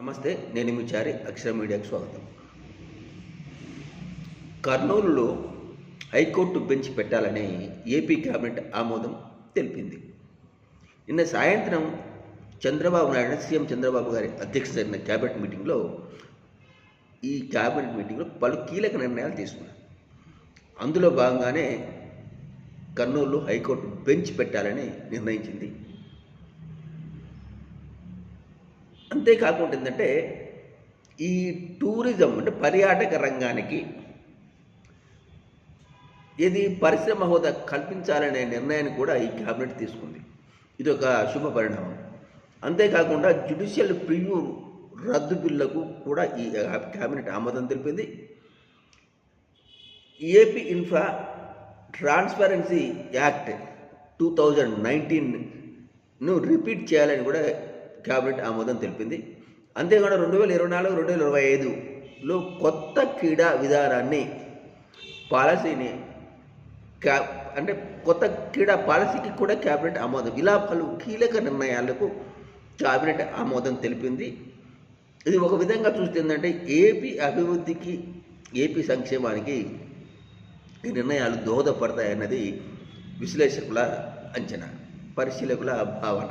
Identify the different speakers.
Speaker 1: నమస్తే నేను మీ చారి అక్షర మీడియాకు స్వాగతం. కర్నూలులో హైకోర్టు బెంచ్ పెట్టాలని ఏపీ కేబినెట్ ఆమోదం తెలిపింది. నిన్న సాయంత్రం చంద్రబాబు నాయుడు సీఎం చంద్రబాబు గారి అధ్యక్షత జరిగిన కేబినెట్ మీటింగ్లో ఈ కేబినెట్ మీటింగ్లో పలు కీలక నిర్ణయాలు తీసుకున్నారు. అందులో భాగంగానే కర్నూలులో హైకోర్టు బెంచ్ పెట్టాలని నిర్ణయించింది అంతేకాకుండా ఏంటంటే ఈ టూరిజం అంటే పర్యాటక రంగానికి ఇది పరిశ్రమ హోదా కల్పించాలనే నిర్ణయాన్ని కూడా ఈ క్యాబినెట్ తీసుకుంది. ఇది ఒక శుభ పరిణామం. అంతేకాకుండా జ్యుడిషియల్ ప్రివ్యూ రద్దు బిల్లుకు కూడా ఈ క్యాబినెట్ ఆమోదం తెలిపింది. AP infra transparency act two thousand నైన్టీన్ను repeat చేయాలని కూడా క్యాబినెట్ ఆమోదం తెలిపింది. అంతేకాకుండా రెండు వేల ఇరవై నాలుగు రెండు వేల ఇరవై ఐదులో కొత్త క్రీడా విధానాన్ని పాలసీని క్యా అంటే కొత్త క్రీడా పాలసీకి కూడా క్యాబినెట్ ఆమోదం. ఇలా పలు కీలక నిర్ణయాలకు క్యాబినెట్ ఆమోదం తెలిపింది. ఇది ఒక విధంగా చూస్తే ఏంటంటే ఏపీ అభివృద్ధికి ఏపీ సంక్షేమానికి ఈ నిర్ణయాలు దోహదపడతాయన్నది విశ్లేషకుల అంచనా పరిశీలకుల భావన.